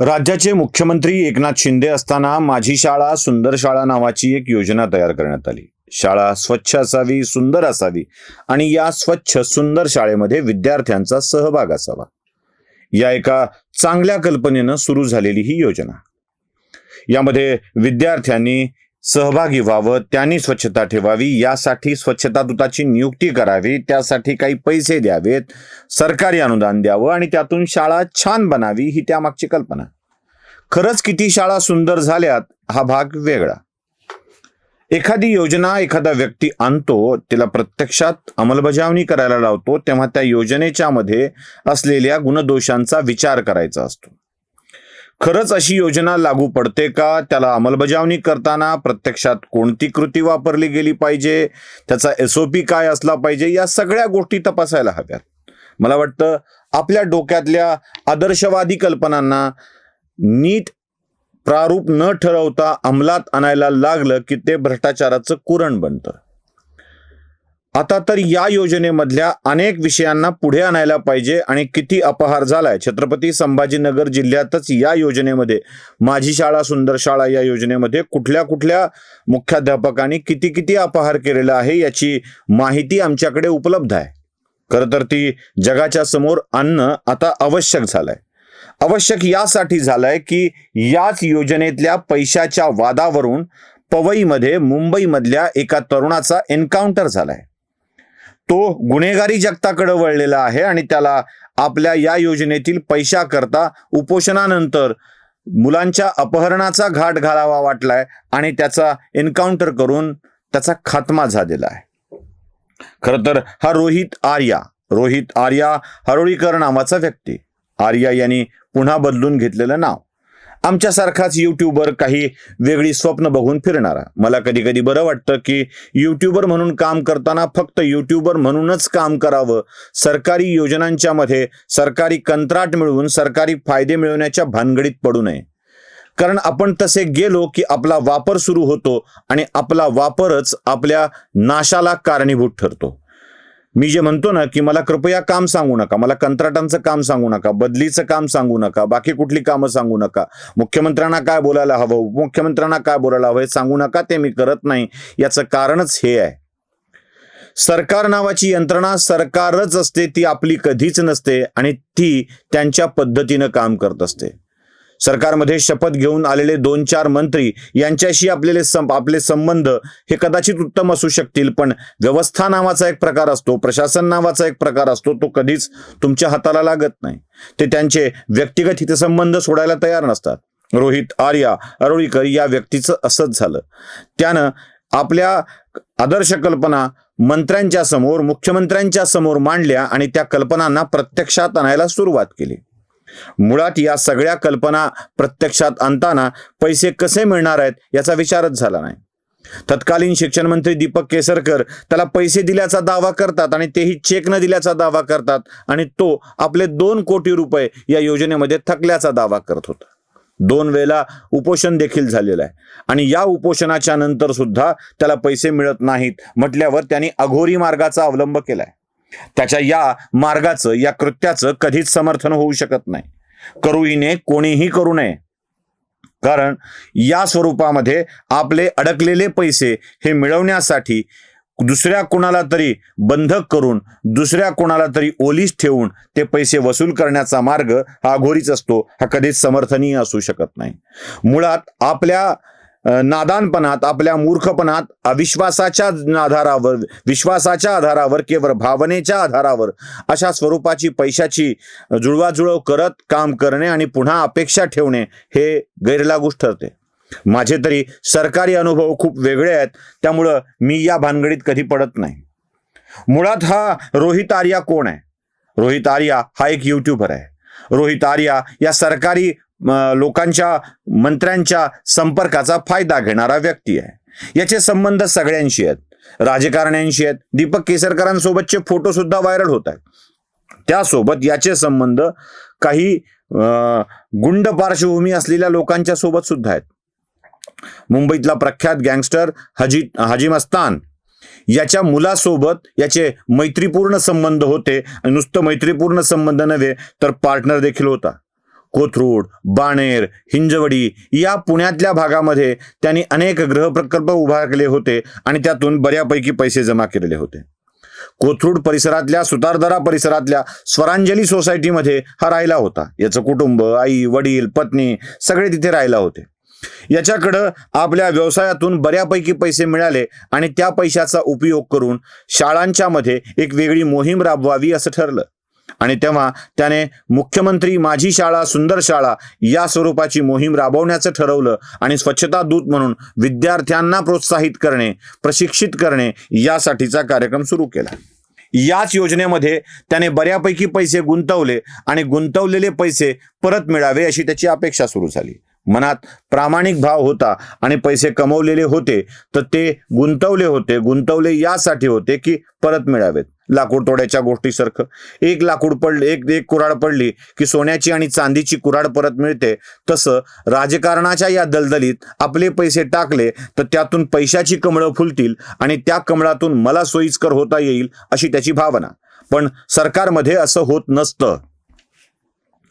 राज्याचे मुख्यमंत्री एकनाथ शिंदे असताना माझी शाळा सुंदर शाळा नावाची एक योजना तयार करण्यात आली. शाळा स्वच्छ असावी सुंदर असावी आणि या स्वच्छ सुंदर शाळेमध्ये विद्यार्थ्यांचा सहभाग असावा. या एका चांगल्या कल्पनेनं सुरू झालेली ही योजना. यामध्ये विद्यार्थ्यांनी सहभागी व्हावं त्यांनी स्वच्छता ठेवावी यासाठी स्वच्छता दूताची नियुक्ती करावी त्यासाठी काही पैसे द्यावेत सरकारी अनुदान द्यावं आणि त्यातून शाळा छान बनावी ही त्यामागची कल्पना. खरंच किती शाळा सुंदर झाल्यात हा भाग वेगळा. एखादी योजना एखादा व्यक्ती आणतो तिला प्रत्यक्षात अंमलबजावणी करायला लावतो तेव्हा त्या योजनेच्या मध्ये असलेल्या गुणदोषांचा विचार करायचा असतो. खरंच अशी योजना लागू पडते का? त्याला अंमलबजावणी करताना प्रत्यक्षात कोणती कृती वापरली गेली पाहिजे? त्याचा एस ओ पी काय असला पाहिजे? या सगळ्या गोष्टी तपासायला हव्यात. मला वाटतं आपल्या डोक्यातल्या आदर्शवादी कल्पनांना नीट प्रारूप न ठरवता अंमलात आणायला लागलं की ते भ्रष्टाचाराचं कुरण बनतं. आता तर या योजनेमधल्या अनेक विषयांना पुढे आणायला पाहिजे आणि किती अपहार झालाय. छत्रपती संभाजीनगर जिल्ह्यातच या योजनेमध्ये माझी शाळा सुंदर शाळा या योजनेमध्ये कुठल्या कुठल्या मुख्याध्यापकांनी किती किती अपहार केलेला आहे याची माहिती आमच्याकडे उपलब्ध आहे. खरं तर ती जगाच्या समोर आणणं आता आवश्यक झालंय. आवश्यक यासाठी झालंय की याच योजनेतल्या पैशाच्या वादावरून पवईमध्ये मुंबईमधल्या एका तरुणाचा एन्काउंटर झालाय. तो गुन्हेगारी जगताकडे वळलेला आहे आणि त्याला आपल्या या योजनेतील पैशाकरता उपोषणानंतर मुलांच्या अपहरणाचा घाट घालावा वाटलाय आणि त्याचा एन्काउंटर करून त्याचा खात्मा झालेला आहे. खरं तर हा रोहित आर्या रोहित आर्या हरोळीकर नावाचा व्यक्ती. आर्या यांनी पुन्हा बदलून घेतलेलं नाव. आमच्यासारखाच युट्यूबर काही वेगळी स्वप्न बघून फिरणारा. मला कधी कधी बरं वाटतं की युट्यूबर म्हणून काम करताना फक्त युट्यूबर म्हणूनच काम करावं. सरकारी योजनांच्या मध्ये सरकारी कंत्राट मिळवून सरकारी फायदे मिळवण्याच्या भानगडीत पडू नये. कारण आपण तसे गेलो की आपला वापर सुरू होतो आणि आपला वापरच आपल्या नाशाला कारणीभूत ठरतो. मी जे म्हणतो ना की मला कृपया काम सांगू नका मला कंत्राटांचं काम सांगू नका बदलीचं काम सांगू नका बाकी कुठली कामं सांगू नका. मुख्यमंत्र्यांना काय बोलायला हवं? उपमुख्यमंत्र्यांना काय बोलायला हवं हे सांगू नका ते मी करत नाही. याचं कारणच हे आहे. सरकार नावाची यंत्रणा सरकारच असते ती आपली कधीच नसते आणि ती त्यांच्या पद्धतीनं काम करत असते. सरकारमध्ये शपथ घेऊन आलेले दोन चार मंत्री यांच्याशी आपलेले सं आपले संबंध हे कदाचित उत्तम असू शकतील पण व्यवस्था नावाचा एक प्रकार असतो प्रशासन नावाचा एक प्रकार असतो तो कधीच तुमच्या हाताला लागत नाही. ते त्यांचे व्यक्तिगत हितसंबंध सोडायला तयार नसतात. रोहित आर्या अरोळीकर या व्यक्तीचं असंच झालं. त्यानं आपल्या आदर्श कल्पना मंत्र्यांच्या समोर मुख्यमंत्र्यांच्या समोर मांडल्या आणि त्या कल्पनांना प्रत्यक्षात आणायला सुरुवात केली. मुळात या सगळ्या कल्पना प्रत्यक्षात आणताना पैसे कसे मिळणार आहेत याचा विचारच झाला नाही. तत्कालीन शिक्षण मंत्री दीपक केसरकर त्याला पैसे दिल्याचा दावा करतात आणि तेही चेक न दिल्याचा दावा करतात आणि तो आपले दोन कोटी रुपये या योजनेमध्ये थकल्याचा दावा करत होता. दोन वेळेला उपोषण देखील झालेलं आहे. आणि या उपोषणाच्या नंतर सुद्धा त्याला पैसे मिळत नाहीत म्हटल्यावर त्यांनी अघोरी मार्गाचा अवलंब केलाय. त्याच्या या मार्गाचं या कृत्याचं कधीच समर्थन होऊ शकत नाही. करूही कोणीही करू नये. कारण या स्वरूपामध्ये आपले अडकलेले पैसे हे मिळवण्यासाठी दुसऱ्या कोणाला तरी बंधक करून दुसऱ्या कोणाला तरी ओलीस ठेवून ते पैसे वसूल करण्याचा मार्ग हा अघोरीच असतो हा कधीच समर्थनीय असू शकत नाही. मुळात आपल्या नादानपणात आपल्या मूर्खपणात अविश्वासाच्या आधारावर विश्वासाच्या आधारावर केवळ भावनेच्या आधारावर अशा स्वरूपाची पैशाची जुळवाजुळव करत काम करणे आणि पुन्हा अपेक्षा ठेवणे हे गैरलागूच ठरते. माझे तरी सरकारी अनुभव खूप वेगळे आहेत त्यामुळं मी या भानगडीत कधी पडत नाही. मुळात हा रोहित आर्या कोण आहे? रोहित आर्या हा एक युट्यूबर आहे. रोहित आर्या या सरकारी लोकांच्या मंत्र्यांच्या संपर्काचा फायदा घेणारा व्यक्ती आहे. याचे संबंध सगळ्यांशी आहेत. राजकारण्यांशी आहेत. दीपक केसरकरांसोबतचे फोटो सुद्धा व्हायरल होत आहेत. त्यासोबत याचे संबंध काही अं, गुंड पार्श्वभूमी असलेल्या लोकांच्या सोबत सुद्धा आहेत. मुंबईतला प्रख्यात गँगस्टर हजी हाजी मस्तान याच्या मुलासोबत याचे मैत्रीपूर्ण संबंध होते. आणि नुसतं मैत्रीपूर्ण संबंध नव्हे तर पार्टनर देखील होता. कोथरूड बाणेर हिंजवडी या पुण्यातल्या भागामध्ये त्यांनी अनेक ग्रह प्रकल्प उभारले होते आणि त्यातून बऱ्यापैकी पैसे जमा केलेले होते. कोथरूड परिसरातल्या सुतारदरा परिसरातल्या स्वरांजली सोसायटीमध्ये हा राहिला होता. याचं कुटुंब आई वडील पत्नी सगळे तिथे राहिला होते. याच्याकडं आपल्या व्यवसायातून बऱ्यापैकी पैसे मिळाले आणि त्या पैशाचा उपयोग करून शाळांच्या मध्ये एक वेगळी मोहीम राबवावी असं ठरलं. आणि तेव्हा त्याने मुख्यमंत्री माझी शाळा सुंदर शाळा या स्वरूपाची मोहीम राबवण्याचं ठरवलं आणि स्वच्छता दूत म्हणून विद्यार्थ्यांना प्रोत्साहित करणे प्रशिक्षित करणे यासाठीचा कार्यक्रम सुरू केला. याच योजनेमध्ये त्याने बऱ्यापैकी पैसे गुंतवले आणि गुंतवलेले पैसे परत मिळावे अशी त्याची अपेक्षा सुरू झाली. मनात प्रामाणिक भाव होता आणि पैसे कमवलेले होते तर ते गुंतवले होते गुंतवले यासाठी होते की परत मिळावेत. लाकूड तोड्याच्या गोष्टीसारखं. एक लाकूड पडले एक एक कुराड पडली की सोन्याची आणि चांदीची कुराड परत मिळते. तसं राजकारणाच्या या दलदलीत आपले पैसे टाकले तर त्यातून पैशाची कमळं फुलतील आणि त्या कमळातून मला सोयीस्कर होता येईल अशी त्याची भावना. पण सरकारमध्ये असं होत नसतं.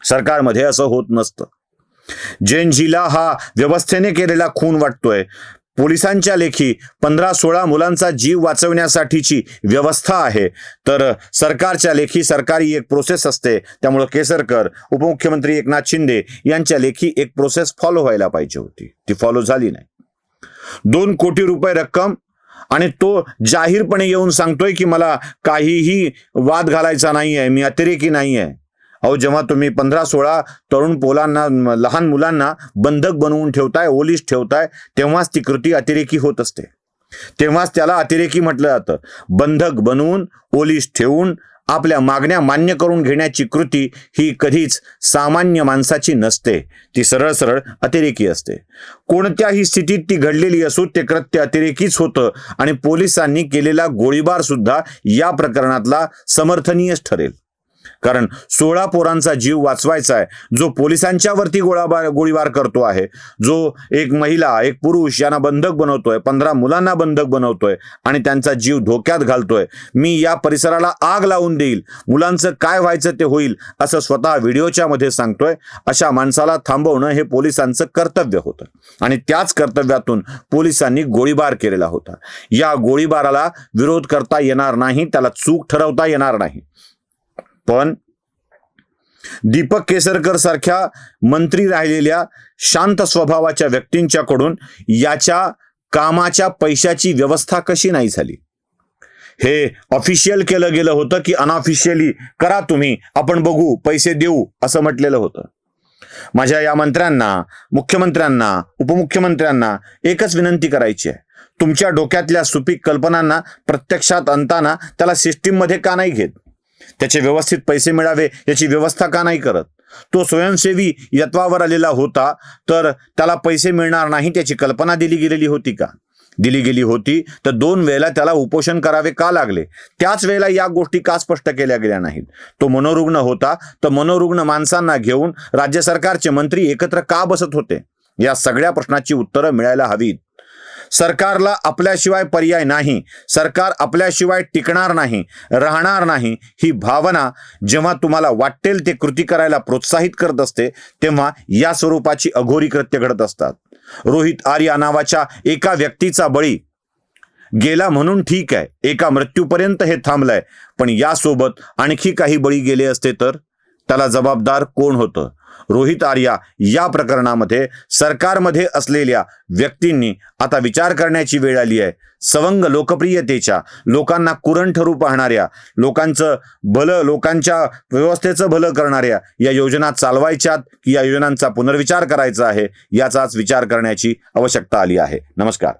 सरकारमध्ये असं होत नसतं. जेनजीला हा व्यवस्थेने केलेला खून वाटतोय. पोलिसांच्या लेखी पंधरा सोळा मुलांचा जीव वाचवण्यासाठीची व्यवस्था आहे. तर सरकारच्या लेखी सरकारी एक प्रोसेस असते. त्यामुळं केसरकर उपमुख्यमंत्री एकनाथ शिंदे यांच्या लेखी एक प्रोसेस फॉलो व्हायला पाहिजे होती. ती फॉलो झाली नाही. दोन कोटी रुपये रक्कम आणि तो जाहीरपणे येऊन सांगतोय की मला काहीही वाद घालायचा नाही आहे मी अतिरेकी नाही आहे अहो जेव्हा तुम्ही पंधरा सोळा तरुण पोलांना लहान मुलांना बंधक बनवून ठेवताय ओलीस ठेवताय तेव्हाच ती कृती अतिरेकी होत असते. तेव्हाच त्याला अतिरेकी म्हटलं जातं. बंधक बनवून ओलीस ठेवून आपल्या मागण्या मान्य करून घेण्याची कृती ही कधीच सामान्य माणसाची नसते. ती सरळ सरळ अतिरेकी असते. कोणत्याही स्थितीत ती घडलेली असो ते कृत्य अतिरेकीच होतं आणि पोलिसांनी केलेला गोळीबार सुद्धा या प्रकरणातला समर्थनीयच ठरेल. कारण सोळा पोरांचा जीव वाचवायचा आहे. जो पोलिसांच्या वरती गोळाबार गोळीबार करतो आहे जो एक महिला एक पुरुष यांना बंधक बनवतोय पंधरा मुलांना बंधक बनवतोय आणि त्यांचा जीव धोक्यात घालतोय मी या परिसराला आग लावून देईल. मुलांचं काय व्हायचं ते होईल असं स्वतः व्हिडिओच्या मध्ये सांगतोय. अशा माणसाला थांबवणं हे पोलिसांचं कर्तव्य होतं. आणि त्याच कर्तव्यातून पोलिसांनी गोळीबार केलेला होता. या गोळीबाराला विरोध करता येणार नाही त्याला चूक ठरवता येणार नाही. पण दीपक केसरकर सारख्या मंत्री राहिलेल्या शांत स्वभावाच्या व्यक्तींच्याकडून याच्या कामाच्या पैशाची व्यवस्था कशी नाही झाली? हे ऑफिशियल केलं गेलं होतं की अनऑफिशियली करा तुम्ही आपण बघू पैसे देऊ असं म्हटलेलं होतं. माझ्या या मंत्र्यांना मुख्यमंत्र्यांना उपमुख्यमंत्र्यांना एकच विनंती करायची आहे. तुमच्या डोक्यातल्या सुपीक कल्पनांना प्रत्यक्षात आणताना त्याला सिस्टीममध्ये का नाही घेत? त्याचे व्यवस्थित पैसे मिळावे याची व्यवस्था का नाही करत? तो स्वयंसेवी यत्वावर आलेला होता तर त्याला पैसे मिळणार नाही त्याची कल्पना दिली गेलेली होती का? दिली गेली होती तर दोन वेळेला त्याला उपोषण करावे का लागले? त्याच वेळेला या गोष्टी का स्पष्ट केल्या गेल्या नाहीत? तो मनोरुग्ण होता तर मनोरुग्ण माणसांना घेऊन राज्य सरकारचे मंत्री एकत्र का बसत होते? या सगळ्या प्रश्नाची उत्तरं मिळायला हवीत. सरकारला आपल्याशिवाय पर्याय नाही. सरकार आपल्याशिवाय टिकणार नाही राहणार नाही. ही भावना जेव्हा तुम्हाला वाटेल ते कृती करायला प्रोत्साहित करत असते तेव्हा या स्वरूपाची अघोरी कृत्य घडत असतात. रोहित आर्या नावाच्या एका व्यक्तीचा बळी गेला म्हणून ठीक आहे. एका मृत्यूपर्यंत हे थांबलंय. पण यासोबत आणखी काही बळी गेले असते तर? त्याला जबाबदार कोण होतं? रोहित आर्या या प्रकरणामध्ये सरकारमध्ये असलेल्या व्यक्तींनी आता विचार करण्याची वेळ आली आहे. सवंग लोकप्रियतेच्या लोकांना कुरण ठरू पाहणाऱ्या लोकांचं भलं लोकांच्या व्यवस्थेचं भलं करणाऱ्या या योजना चालवायच्यात की या योजनांचा पुनर्विचार करायचा आहे याचाच विचार करण्याची आवश्यकता आली आहे. नमस्कार.